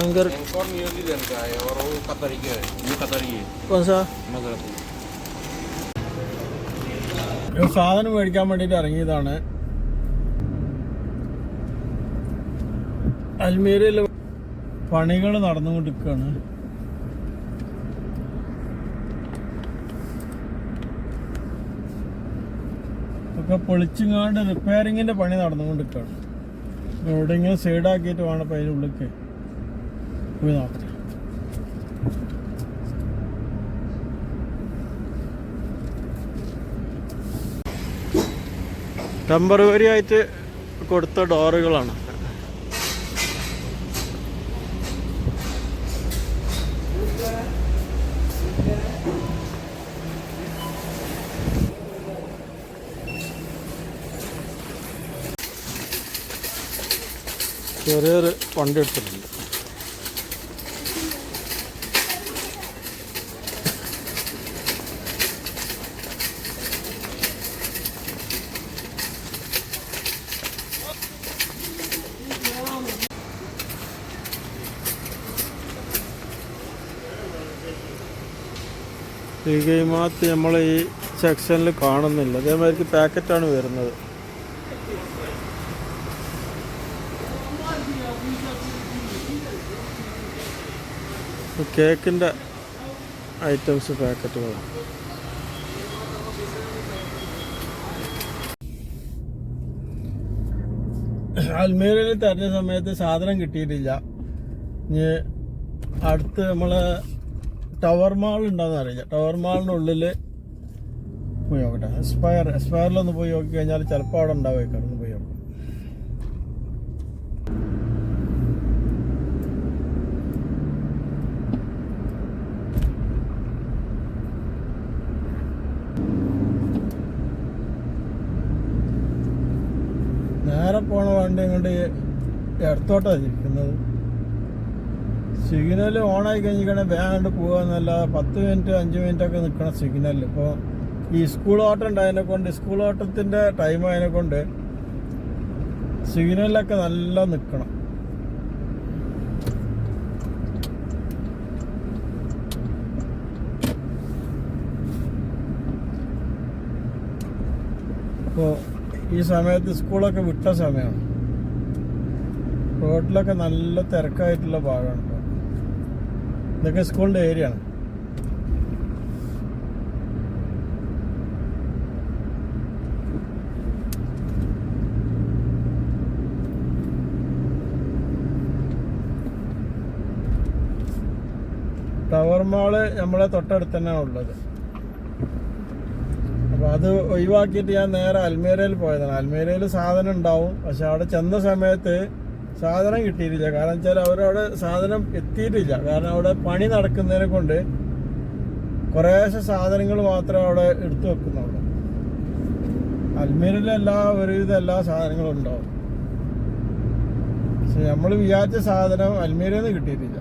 Anchor एंकॉर New Zealand का है और वो कतरी का है ये कतरी है कौन सा मगरब ഒരു സാധനം മേടിക്കാൻ വേണ്ടിയിട്ട് ഇറങ്ങിയതാണ് അൽമീരയിൽ പണികൾ നടന്നുകൊണ്ടിരിക്കുകയാണ് ഒക്കെ പൊളിച്ചിങ്ങാണ്ട് റിപ്പയറിങ്ങിന്റെ പണി നടന്നുകൊണ്ടിരിക്കുകയാണ് എവിടെയെങ്കിലും സൈഡാക്കിയിട്ട് വേണം ഇപ്പം അതിൻ്റെ ഉള്ളിലേക്ക് പോയി നോക്കട്ടെ ടെമ്പററി ആയിട്ട് കൊടുത്ത ഡോറുകളാണ്. ചെറിയൊരു വണ്ടി എടുത്തിട്ടുണ്ട്. ഈ ഗെയിമകത്ത് നമ്മൾ ഈ സെക്ഷനിൽ കാണുന്നില്ല. അതേമാതിരി പാക്കറ്റാണ് വരുന്നത്. കേക്കിന്റെ ഐറ്റംസ് പാക്കറ്റുകളാണ്. അൽമേരയിൽ തരുന്ന സമയത്ത് സാധനം കിട്ടിയിട്ടില്ല. ഇനി അടുത്ത് നമ്മളെ ടവർ മാൾ ഉണ്ടോയെന്ന് അറിയില്ല. ടവർ മാളിന്റെ ഉള്ളിൽ പോയി നോക്കട്ടെ. എസ്പയർ എസ്പയറിലൊന്ന് പോയി നോക്കി കഴിഞ്ഞാൽ ചിലപ്പോൾ അവിടെ ഉണ്ടാവുക ഒന്ന് പോയി നോക്കാം. നേരെ പോണ വണ്ടി ഇങ്ങോട്ട് ഇടത്തോട്ടാണ് ഇരിക്കുന്നത് സിഗ്നൽ ഓണായി കഴിഞ്ഞിരിക്കണേ വേഗം പോകാന്നല്ലാതെ പത്ത് മിനിറ്റ് അഞ്ച് മിനിറ്റ് ഒക്കെ നിൽക്കണം സിഗ്നൽ ഇപ്പോൾ ഈ സ്കൂൾ ഓട്ടം ഉണ്ടായതിനെ കൊണ്ട് സ്കൂൾ ഓട്ടത്തിന്റെ ടൈം ആയതിനെ കൊണ്ട് സിഗ്നലിലൊക്കെ നല്ല നിൽക്കണം ഇപ്പോൾ ഈ സമയത്ത് സ്കൂളൊക്കെ വിട്ട സമയമാണ് റോഡിലൊക്കെ നല്ല തിരക്കായിട്ടുള്ള ഭാഗമാണ് ഇതൊക്കെ സ്കൂളിന്റെ ഏരിയ ആണ്. ടവർ മാൾ നമ്മളെ തൊട്ടടുത്ത് തന്നെയാണ് ഉള്ളത്. അപ്പോൾ അത് ഒഴിവാക്കിയിട്ട് ഞാൻ നേരെ അൽമേരയിൽ പോയതാണ്. അൽമേരയിൽ സാധനം ഉണ്ടാവും. പക്ഷെ അവിടെ ചെന്ന സമയത്ത് സാധനം കിട്ടിയിട്ടില്ല. കാരണം വെച്ചാൽ അവരവിടെ സാധനം എത്തിയിട്ടില്ല. കാരണം അവിടെ പണി നടക്കുന്നതിനെ കൊണ്ട് കുറേശ്ശെ സാധനങ്ങൾ മാത്രമേ അവിടെ എടുത്തു വെക്കുന്നുള്ളൂ. അൽമീനിലെല്ലാ ഒരുവിധം എല്ലാ സാധനങ്ങളും ഉണ്ടാവും. പക്ഷെ നമ്മൾ വിചാരിച്ച സാധനം അൽമീരയിൽ നിന്ന് കിട്ടിയിട്ടില്ല.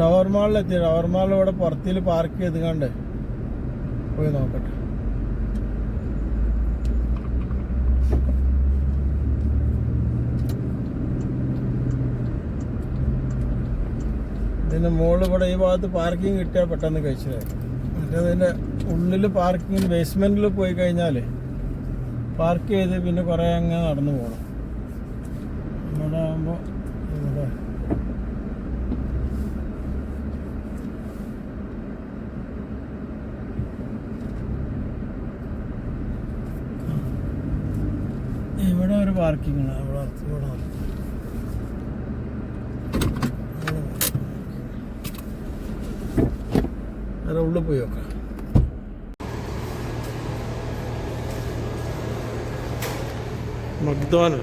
ടവർ മാളിലെത്തി. ടവർ മാളിൽ ഇവിടെ പുറത്തിൽ പാർക്ക് ചെയ്ത് കണ്ട് പോയി നോക്കട്ടെ. ഇതിന്റെ മുകളിൽ ഇവിടെ ഈ ഭാഗത്ത് പാർക്കിംഗ് കിട്ടിയാൽ പെട്ടെന്ന് കഴിച്ചതായി മറ്റേ ഇതിന്റെ ഉള്ളിൽ പാർക്കിംഗ് ബേസ്മെന്റിൽ പോയി കഴിഞ്ഞാൽ പാർക്ക് ചെയ്ത് പിന്നെ കുറേ അങ്ങ് നടന്നു പോകണം ഇവിടെ ആകുമ്പോൾ ഇവിടെ. ഇവിടെ ഒരു പാർക്കിംഗ് ആണ്. അവിടെ ഇവിടെ നേരെ ഉള്ളിൽ പോയി നോക്കാം. മക്ദോനൽ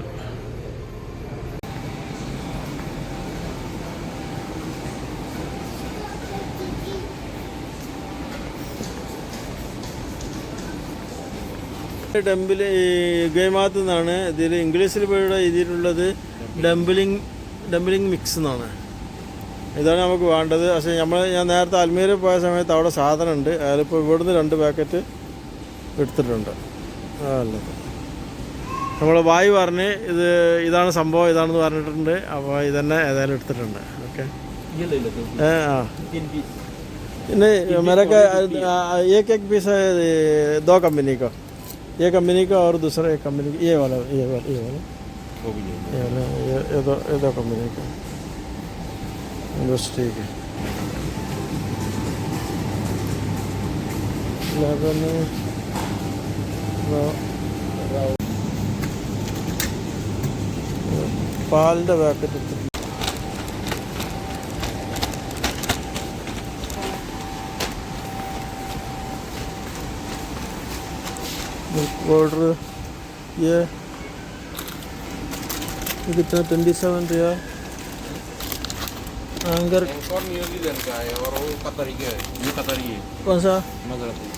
ഡംബിൽ ഈ ഗെയിമാത്ത് നിന്നാണ് ഇതിൽ ഇംഗ്ലീഷിൽ പോയുള്ള എഴുതിയിട്ടുള്ളത് ഡംബിലിംഗ് ഡംബിലിംഗ് മിക്സ് എന്നാണ്. ഇതാണ് നമുക്ക് വേണ്ടത് പക്ഷേ നമ്മൾ ഞാൻ നേരത്തെ അൽമീര പോയ സമയത്ത് അവിടെ സാധനം ഉണ്ട് അതിലിപ്പോൾ ഇവിടുന്ന് രണ്ട് പാക്കറ്റ് എടുത്തിട്ടുണ്ട് അതല്ലത് നമ്മൾ വായി പറഞ്ഞ് ഇത് ഇതാണ് സംഭവം ഇതാണെന്ന് പറഞ്ഞിട്ടുണ്ട് അപ്പോൾ ഇതന്നെ ഏതായാലും എടുത്തിട്ടുണ്ട് ഓക്കെ ये ले लेते हो ഏ ആ तीन पीस नहीं मेरा क्या एक एक पीस है ये दो कंपनी का ये कंपनी का और दूसरा एक कंपनी का ये वाला ये वाला ये वाला वो भी ले लो ये वाला ये ये दो ये दो कंपनी का बस ठीक है। पाल तो दबा पाउडर तो ये कितना twenty seven Riya anger anchor New Zealand का है और वो कतरी का है ये कतरी है कौन सा मगरती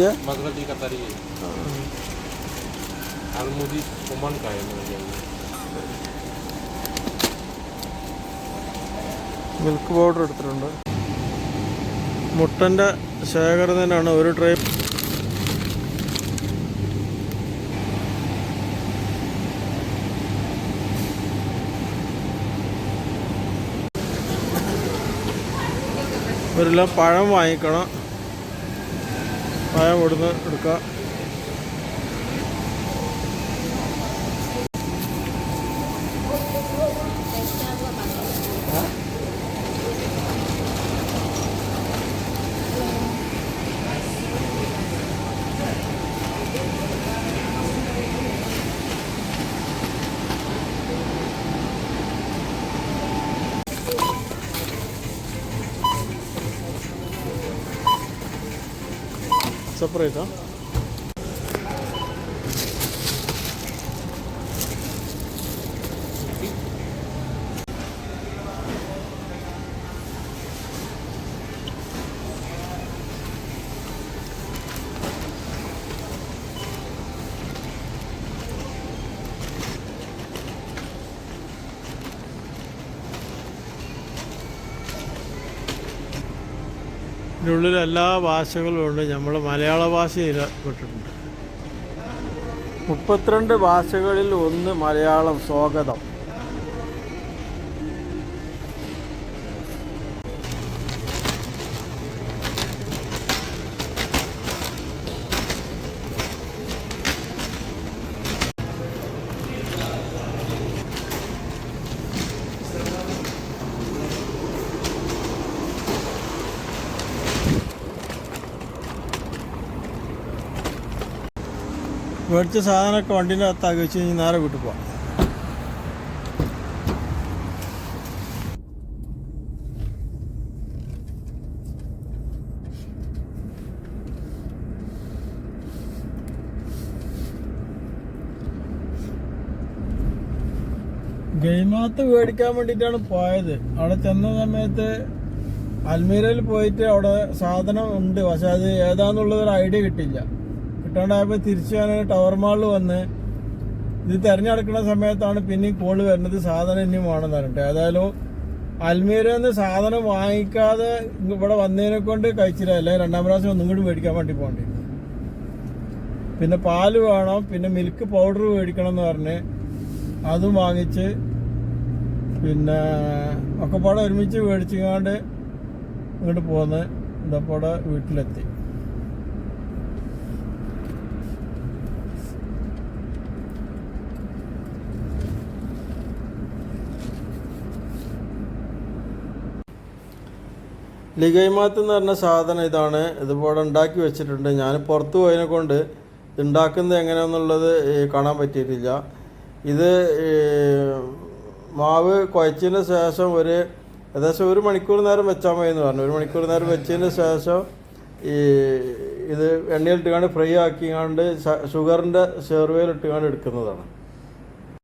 ये मगरती कतरी है अलमुदी ओमान का है मेरे ख्याल में മിൽക്ക് പൗഡർ എടുത്തിട്ടുണ്ട് മുട്ടൻ്റെ ശേഖരണത്തിനാണ് ഒരു ട്രേ ഒരെല്ലാം പഴം വാങ്ങിക്കണം. പഴം ഇവിടുന്ന് എടുക്കാം. separate, huh? ഇതിന്റെ ഉള്ളിൽ എല്ലാ ഭാഷകളും ഉണ്ട്. നമ്മൾ മലയാള ഭാഷ പെട്ടിട്ടുണ്ട് മുപ്പത്തിരണ്ട് ഭാഷകളിൽ ഒന്ന് മലയാളം സ്വാഗതം. മേടിച്ച സാധനമൊക്കെ വണ്ടീന്റെ അകത്താക്കി വെച്ച് കഴിഞ്ഞ് നേരെ വീട്ടിൽ പോവാം. ഗെയിമാത്ത് മേടിക്കാൻ വേണ്ടിയിട്ടാണ് പോയത്. അവിടെ ചെന്ന സമയത്ത് അൽമീരയിൽ പോയിട്ട് അവിടെ സാധനം ഉണ്ട്. പക്ഷെ അത് ഏതാന്നുള്ളത് ഒരു ഐഡിയ കിട്ടില്ല കിട്ടാണ്ടായപ്പോൾ തിരിച്ചു ഞാൻ ടവർ മാളിൽ വന്ന് ഇത് തിരഞ്ഞെടുക്കുന്ന സമയത്താണ് പിന്നെയും കോൾ വരുന്നത് സാധനം ഇനിയും വേണമെന്ന് പറഞ്ഞിട്ട്. ഏതായാലും അൽമീരയിൽ നിന്ന് സാധനം വാങ്ങിക്കാതെ ഇവിടെ വന്നതിനെ കൊണ്ട് കഴിച്ചില്ല. അല്ലെങ്കിൽ രണ്ടാം പ്രാവശ്യം ഒന്നും കൂടി മേടിക്കാൻ വേണ്ടി പോകേണ്ടി? പിന്നെ പാൽ വേണം പിന്നെ മിൽക്ക് പൗഡർ മേടിക്കണം എന്ന് പറഞ്ഞ് അതും വാങ്ങിച്ച് പിന്നെ ഒക്കെപ്പാടെ പാടെ ഒരുമിച്ച് മേടിച്ചുകൊണ്ട് ഇങ്ങോട്ട് പോന്ന്. ഇതപ്പോടെ വീട്ടിലെത്തി. ലിഗൈമാത്ത് എന്ന് പറഞ്ഞ സാധനം ഇതാണ്. ഇതുപോലെ ഉണ്ടാക്കി വെച്ചിട്ടുണ്ട്. ഞാൻ പുറത്ത് പോയതിനെ കൊണ്ട് ഉണ്ടാക്കുന്നത് എങ്ങനെയാണെന്നുള്ളത് കാണാൻ പറ്റിയിട്ടില്ല. ഇത് മാവ് കുഴച്ചതിന് ശേഷം ഒരു ഏകദേശം ഒരു മണിക്കൂർ നേരം വെച്ചാൽ മതി എന്ന് പറഞ്ഞു. ഒരു മണിക്കൂർ നേരം വെച്ചതിന് ശേഷം ഈ ഇത് എണ്ണയിലിട്ടുകൊണ്ട് ഫ്രൈ ആക്കിക്കാണ്ട് ഷുഗറിന്റെ ഷെർവയിൽ ഇട്ടുകൊണ്ട് എടുക്കുന്നതാണ്.